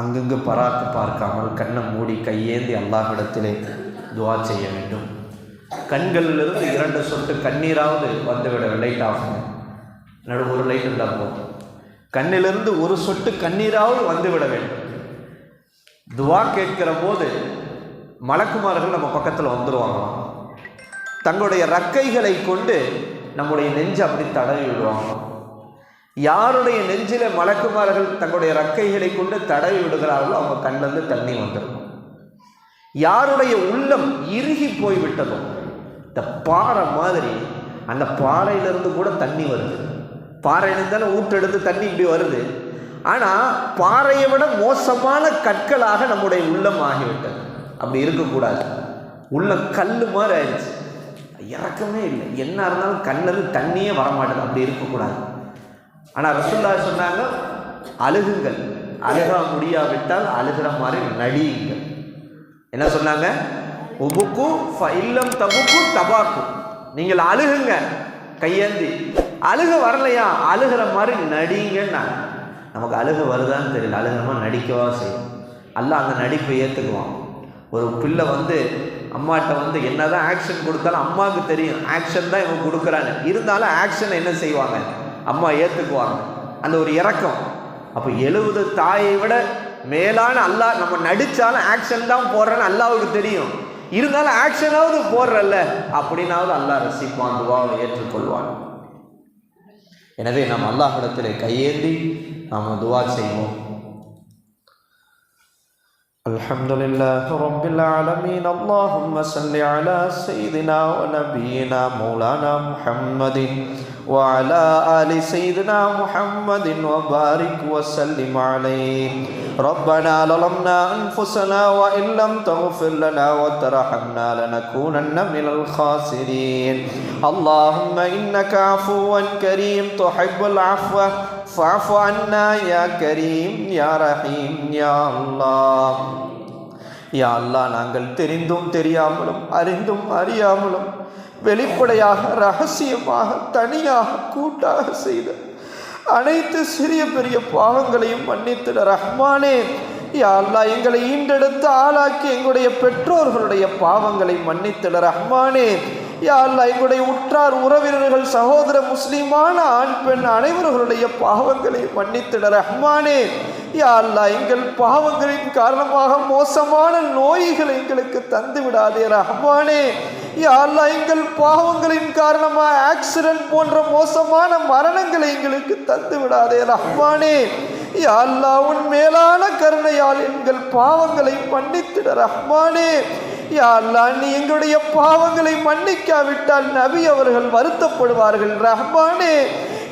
அங்கங்கு பராக்கு பார்க்காமல் கண்ணை மூடி கையேந்தி அல்லாஹிடத்திலே துவா செய்ய வேண்டும். கண்களிலிருந்து இரண்டு சொட்டு கண்ணீராவது வந்துவிட லைட் ஆகும். நடு ஒரு லைட் இருந்தால் போதும் கண்ணிலிருந்து ஒரு சொட்டு கண்ணீராவது வந்துவிட வேண்டும். துவா கேட்கிற போது மலக்குமார்கள் நம்ம பக்கத்தில் வந்துடுவாங்களாம் தங்களுடைய ரக்கைகளை கொண்டு நம்முடைய நெஞ்சை அப்படி தடவி விடுவாங்க. யாருடைய நெஞ்சில மலக்குமார்கள் தங்களுடைய ரக்கைகளை கொண்டு தடவி விடுகிறார்களோ அவங்க கண்ணிலிருந்து தண்ணி வந்துடும். யாருடைய உள்ளம் இறுகி போய்விட்டதோ இந்த பாறை மாதிரி அந்த பாறையிலிருந்து கூட தண்ணி வருது. பாறையிலிருந்து தானே ஊற்றெடுத்து தண்ணி இப்படி வருது. ஆனால் பாறையை விட மோசமான கற்களாக நம்முடைய உள்ளம் ஆகிவிட்டது. அப்படி இருக்கக்கூடாது. உள்ளம் கல் மாதிரி ஆயிடுச்சு. இறக்கமே இல்லை. என்ன இருந்தாலும் கண்ணில் தண்ணியே வரமாட்டேது அப்படி இருக்கக்கூடாது. ஆனால் ரசுல்லா சொன்னாங்க அழுகுங்கள். அழுகா முடியாவிட்டால் அழுகிற மாதிரி நடியுங்கள். என்ன சொன்னாங்க? உபுக்கும் இல்லம் தபுக்கும் தபாக்கும் நீங்கள் அழுகுங்க. கையேந்தி அழுக வரலையா? அழுகிற மாதிரி நடிங்கன்னாங்க நமக்கு அழுக வருதான்னு தெரியல. அழுகிற மாதிரி நடிக்கவா செய்யும். அல்ல அந்த நடிப்பை ஏற்றுக்குவான் ஒரு பிள்ளை வந்து அம்மாட்ட வந்து என்னதான் ஆக்ஷன் கொடுத்தாலும் அம்மாவுக்கு தெரியும். ஆக்ஷன் தான் இவன் கொடுக்குறான்னு. இருந்தாலும் ஆக்ஷன் என்ன செய்வாங்க? அம்மா ஏற்றுக்குவாங்க அந்த ஒரு இறக்கம் அப்போ எழுபது தாயை விட மேலான அல்லாஹ் நம்ம நடித்தாலும் ஆக்ஷன் தான் போடுறேன்னு அல்லாவுக்கு தெரியும் இருந்தாலும் ஆக்ஷனாவது போடுறல்ல அப்படின்னாவது அல்லாஹ் ரசிப்பான் துவாவை ஏற்றுக்கொள்வான் எனவே நாம் அல்லாஹிடத்தில் கையேந்தி நாம் துவா செய்வோம் الحمد لله رب العالمين اللهم صل على سيدنا ونبينا مولانا محمد وعلى آل سيدنا محمد وبارك وسلم عليه ربنا ظلمنا أنفسنا وإن لم تغفر لنا وترحمنا لنكونن من الخاسرين اللهم إنك عفو كريم تحب العفو فاعف عنا يا كريم يا رحيم يا الله யா அல்லாஹ் நாங்கள் தெரிந்தும் தெரியாமலும் அறிந்தும் அறியாமலும் வெளிப்படையாக ரகசியமாக தனியாக கூட்டாக செய்த அனைத்து சிறிய பெரிய பாவங்களையும் மன்னித்திட ரஹ்மானே யா எங்களை ஈண்டெடுத்து ஆளாக்கி எங்களுடைய பெற்றோர்களுடைய பாவங்களை மன்னித்திட ரஹ்மானே யா அல்லா எங்களுடைய உற்றார் உறவினர்கள் சகோதர முஸ்லீமான ஆண் பெண் அனைவர்களுடைய பாவங்களை மன்னித்திட ரஹ்மானே யா அல்லா எங்கள் பாவங்களின் காரணமாக மோசமான நோய்களை எங்களுக்கு தந்து விடாதே ரஹ்மானே. யா எங்கள் பாவங்களின் காரணமாக ஆக்சிடென்ட் போன்ற மோசமான மரணங்களை எங்களுக்கு தந்து விடாதே ரஹ்மானே. யா உன் மேலான கருணையால் எங்கள் பாவங்களை மன்னித்திட ரஹ்மானே. யா நீ எங்களுடைய பாவங்களை மன்னிக்காவிட்டால் நபி அவர்கள் வருத்தப்படுவார்கள் ரஹ்மானே.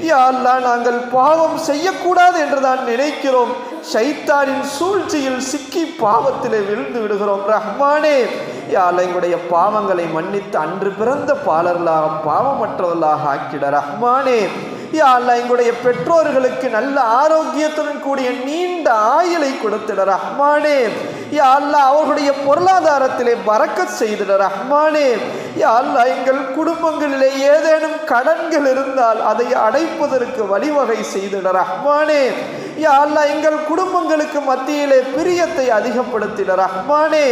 யா அல்லா நாங்கள் பாவம் செய்யக்கூடாது என்று தான் நினைக்கிறோம். ஷைத்தானின் சூழ்ச்சியில் சிக்கி பாவத்திலே விழுந்து விடுகிறோம். ரஹ்மானே யா எங்களுடைய பாவங்களை மன்னித்து அன்று பிறந்த பாலர்களாக பாவமற்றவர்களாக ஆக்கிட ரஹ்மானே. யா எங்களுடைய பெற்றோர்களுக்கு நல்ல ஆரோக்கியத்துடன் கூடிய நீண்ட ஆயுளை கொடுத்திட ரஹ்மானே. யா அல்லா அவர்களுடைய பொருளாதாரத்திலே பறக்கத் செய்திட ரஹ்மானே. யா அல்லா எங்கள் குடும்பங்களிலே ஏதேனும் கடன்கள் இருந்தால் அதை அடைப்பதற்கு வழிவகை செய்திட ரஹ்மானே. யா அல்லா எங்கள் குடும்பங்களுக்கு மத்தியிலே பிரியத்தை அதிகப்படுத்திட ரஹ்மானே.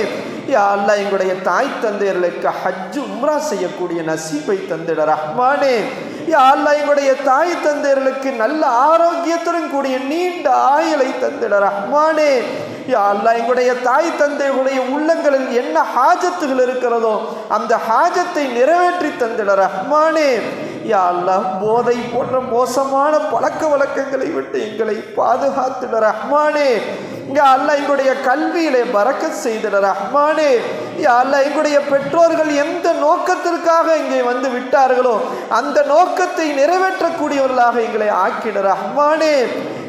யா அல்லா எங்களுடைய தாய் தந்தையர்களுக்கு ஹஜ் உம்ரா செய்யக்கூடிய நசீபை தந்திட ரஹ்மானே. யா அல்லா எங்களுடைய தாய் தந்தையர்களுக்கு நல்ல ஆரோக்கியத்துடன் கூடிய நீண்ட ஆயுளை தந்திட ரஹ்மானே. யா எங்களுடைய தாய் தந்தைகளுடைய உள்ளங்களில் என்ன ஹாஜத்துகள் இருக்கிறதோ அந்த ஹாஜத்தை நிறைவேற்றி தந்திட ரஹ்மானே. யா அல்லா போதை போன்ற மோசமான பழக்க வழக்கங்களை விட்டு எங்களை பாதுகாத்துட ரஹ்மானே. யா அல்லாஹ் எங்களுடைய கல்வியிலே பறக்க செய்திட ரஹ்மானே. யா அல்லாஹ் எங்களுடைய பெற்றோர்கள் எந்த நோக்கத்திற்காக இங்கே வந்து விட்டார்களோ அந்த நோக்கத்தை நிறைவேற்றக்கூடியவர்களாக எங்களை ஆக்கிட ரஹ்மானே.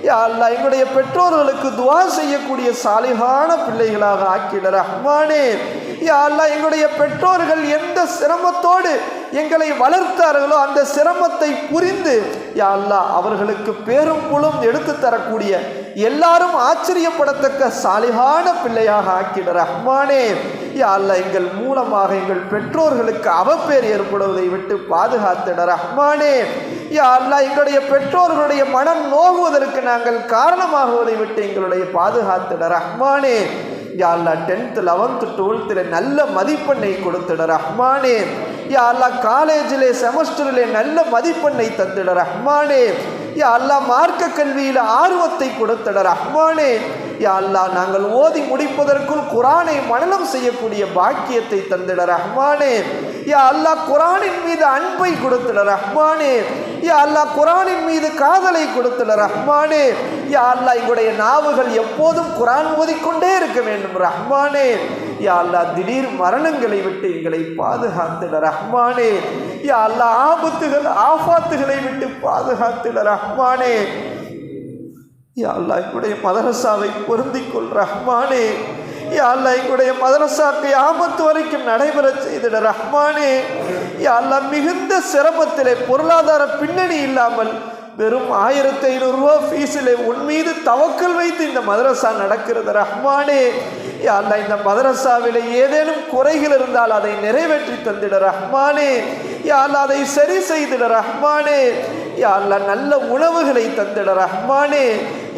யா அல்லாஹ் எங்களுடைய பெற்றோர்களுக்கு துவா செய்யக்கூடிய சாலிகான பிள்ளைகளாக ஆக்கிட ரஹ்மானே. யா அல்லாஹ் எங்களுடைய பெற்றோர்கள் எந்த சிரமத்தோடு எங்களை வளர்த்தார்களோ அந்த சிரமத்தை புரிந்து யா அல்லாஹ் அவர்களுக்கு பேரும் புலும் எடுத்து தரக்கூடிய எல்லாரும் ஆச்சரியப்படத்தக்க சாலிகான பிள்ளையாக ஆக்கிட ரஹ்மானே. யா அல்லா எங்கள் மூலமாக எங்கள் பெற்றோர்களுக்கு அவப்பேர் ஏற்படுவதை விட்டு பாதுகாத்திட ரஹ்மானே. யா அல்லா எங்களுடைய பெற்றோர்களுடைய மனம் நோகுவதற்கு நாங்கள் காரணமாகுவதை விட்டு எங்களுடைய பாதுகாத்திட ரஹ்மானே. யாழ்லா டென்த்து லெவன்த்து டுவெல்த்தில் நல்ல மதிப்பெண்ணை கொடுத்துட ரஹ்மானே. யா அல்லா காலேஜிலே செமஸ்டரிலே நல்ல மதிப்பெண்ணை தந்திட ரஹ்மானே. யா அல்லா மார்க்க கல்வியில் ஆர்வத்தை கொடுத்துட ரஹ்மானே. யா நாங்கள் ஓதி முடிப்பதற்குள் குரானை மனநம் செய்யக்கூடிய பாக்கியத்தை தந்திட ரஹ்மானே. யா அல்லாஹ் குரானின் மீது அன்பை கொடுத்திட ரஹ்மானே. யா அல்லாஹ் குரானின் மீது காதலை கொடுத்திட ரஹ்மானே. யா அல்லாஹ் எங்களுடைய நாவுகள் எப்போதும் குரான் ஓதிக்கொண்டே இருக்க வேண்டும் ரஹ்மானே. யா அல்லாஹ் திடீர் மரணங்களை விட்டு எங்களை பாதுகாத்திட ரஹ்மானே. யா அல்லாஹ் ஆபத்துகள் ஆபாத்துகளை விட்டு பாதுகாத்திட ரஹ்மானே. யா அல்லாஹ் எங்களுடைய மதரசாவை பொருந்திக்கொள் ரஹ்மானே. யா அல்லா எங்களுடைய மதரசாக்கு ஆபத்து வரைக்கும் நடைபெற செய்திட ரஹ்மானே. யா அல்லா மிகுந்த சிரமத்திலே பொருளாதார பின்னணி இல்லாமல் வெறும் ஆயிரத்தி ஐநூறுரூவா ஃபீஸில் உன் மீது தவக்கல் வைத்து இந்த மதரசா நடக்கிறது ரஹ்மானே. யா இந்த மதரசாவில் ஏதேனும் குறைகள் இருந்தால் அதை நிறைவேற்றி தந்திட ரஹ்மானே. யா அதை சரி செய்திட ரஹ்மானே. யா நல்ல உணவுகளை தந்திட ரஹ்மானே.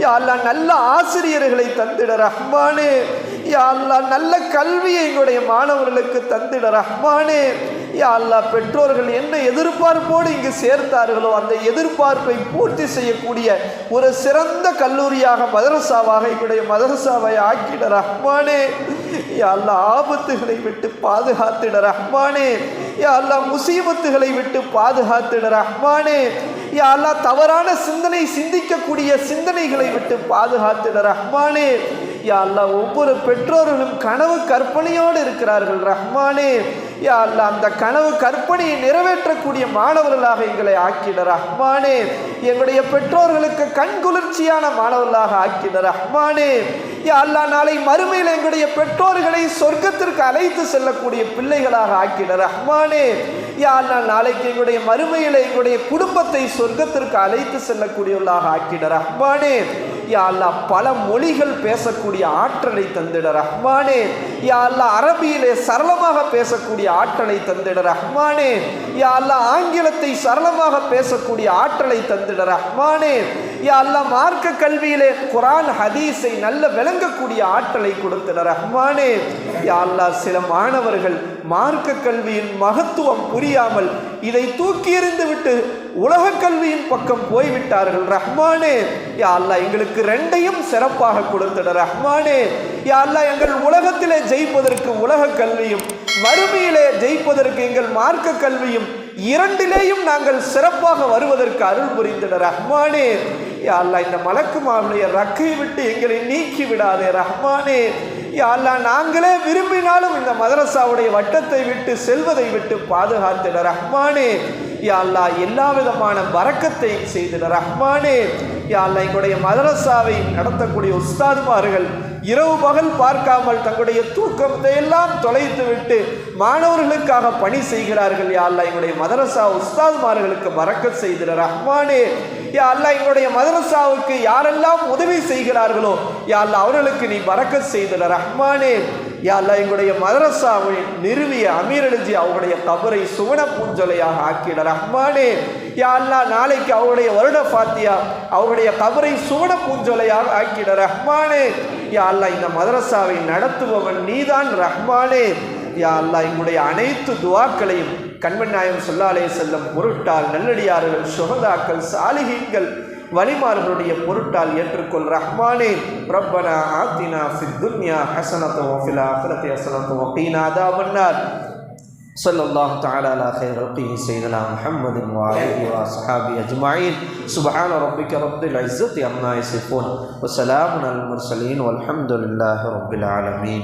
யாழ்லா நல்ல ஆசிரியர்களை தந்திட ரஹ்மானே. யா அல்லா நல்ல கல்வியை எங்களுடைய மாணவர்களுக்கு தந்திட ரஹ்மானே. யா பெற்றோர்கள் என்ன எதிர்பார்ப்போடு இங்கு சேர்த்தார்களோ அந்த எதிர்பார்ப்பை பூர்த்தி செய்யக்கூடிய ஒரு சிறந்த கல்லூரியாக மதரசாவாக எங்களுடைய மதரசாவை ஆக்கிட ரஹ்மானே. யா ஆபத்துகளை விட்டு பாதுகாத்திட ரஹ்மானே. யா அல்லா முசீபத்துகளை விட்டு பாதுகாத்திட ரஹ்மானே. யா அல்லா தவறான சிந்தனை சிந்திக்கக்கூடிய சிந்தனைகளை விட்டு பாதுகாத்துட ரஹ்மானே. யா அல்லா ஒவ்வொரு பெற்றோர்களும் கனவு கற்பனையோடு இருக்கிறார்கள் ரஹ்மானே. யா அல்லா அந்த கனவு கற்பனையை நிறைவேற்றக்கூடிய மாணவர்களாக எங்களை ஆக்கிட ரஹ்மானே. எங்களுடைய பெற்றோர்களுக்கு கண் குளிர்ச்சியான மாணவர்களாக ஆக்கிட ரஹ்மானே. யா அல்லா நாளை மறுமையில் எங்களுடைய பெற்றோர்களை சொர்க்கத்திற்கு அழைத்து செல்லக்கூடிய பிள்ளைகளாக ஆக்கிட ரஹ்மானே. யா அல்லா நாளைக்கு எங்களுடைய மறுமையில் எங்களுடைய குடும்பத்தை சொர்க்கத்திற்கு அழைத்து செல்லக்கூடியவர்களாக ஆக்கிட ரஹ்மானே. யா அல்லா பல மொழிகள் பேசக்கூடிய ஆற்றலை தந்திட ரஹ்மானே. யா அல்லா அரபியிலே சரளமாக பேசக்கூடிய ஆற்றலை தந்திட ரஹ்மானே. யா அல்லா ஆங்கிலத்தை சரளமாக பேசக்கூடிய ஆற்றலை தந்திட ரஹ்மானே. யா அல்லா மார்க்க கல்வியிலே குரான் ஹதீஸை நல்ல விளங்கக்கூடிய ஆற்றலை கொடுத்திட ரஹ்மானே. யா அல்லா சில மாணவர்கள் மார்க்க கல்வியின் மகத்துவம் புரியாமல் இதை தூக்கி எறிந்து விட்டு உலக கல்வியின் பக்கம் போய்விட்டார்கள். ரஹ்மானே யா அல்லா எங்களுக்கு ரெண்டையும் சிறப்பாக கொடுத்துட. ரஹ்மானே யா அல்லா எங்கள் உலகத்திலே ஜெயிப்பதற்கு உலக கல்வியும் வறுமையிலே ஜெயிப்பதற்கு எங்கள் மார்க்க கல்வியும் இரண்டிலேயும் நாங்கள் சிறப்பாக வருவதற்கு அருள் புரிந்திட. ரஹ்மானே யா அல்லா இந்த மலக்குமாருடைய ரக்கை விட்டு எங்களை நீக்கி விடாதே. ரஹ்மானே யா அல்லா நாங்களே விரும்பினாலும் இந்த மதரசாவுடைய வட்டத்தை விட்டு செல்வதை விட்டு பாதுகாத்திட. ரஹ்மானே யா அல்லா எல்லா விதமான பறக்கத்தை செய்திட ரஹ்மானே. யா அல்லா எங்களுடைய மதரசாவை நடத்தக்கூடிய உஸ்தாதுமார்கள் இரவு பகல் பார்க்காமல் தங்களுடைய தூக்கத்தை எல்லாம் தொலைத்து விட்டு மாணவர்களுக்காக பணி செய்கிறார்கள். யா அல்லா எங்களுடைய மதரசா உஸ்தாதுமார்களுக்கு பறக்கத் செய்திட ரஹ்மானே. யா அல்லா எங்களுடைய மதரசாவுக்கு யாரெல்லாம் உதவி செய்கிறார்களோ யா அல்லா அவர்களுக்கு நீ பறக்கத் செய்திட ரஹ்மானே. யா அல்லா எங்களுடைய மதரசாவை நிறுவிய அமீர் அவருடைய கபரை சுவன பூஞ்சொலையாக ஆக்கிட ரஹ்மானே. யா அல்லா நாளைக்கு அவருடைய வருட பாத்தியா அவருடைய கபரை சுவன பூஞ்சொலையாக ஆக்கிட ரஹ்மானே. யா அல்லா இந்த மதரசாவை நடத்துபவன் நீதான் ரஹ்மானே. யா அல்லா எங்களுடைய அனைத்து துவாக்களையும் கண்மன் நாயம் சொல்லாலே செல்லும் பொருட்டால் நல்லடியார்கள் சுகதாக்கள் சாலிகீன்கள் வலிமார்களுடைய பொருட்டால் ஏற்றுக்கொள். ரஹ்மானே، ரப்பனா ஆத்தினா ஃபித் துன்யா ஹசனத்து வஃபில் ஆஹிரத்தி ஹசனத்து வக்கீனா அதாபன்னார். صلی اللہ تعالی علی خیر خلقه سیدنا محمد و آلہ و اصحابہ اجمعین سبحان ربک رب العزت عما یصفون وسلام علی المرسلین والحمد لله رب العالمین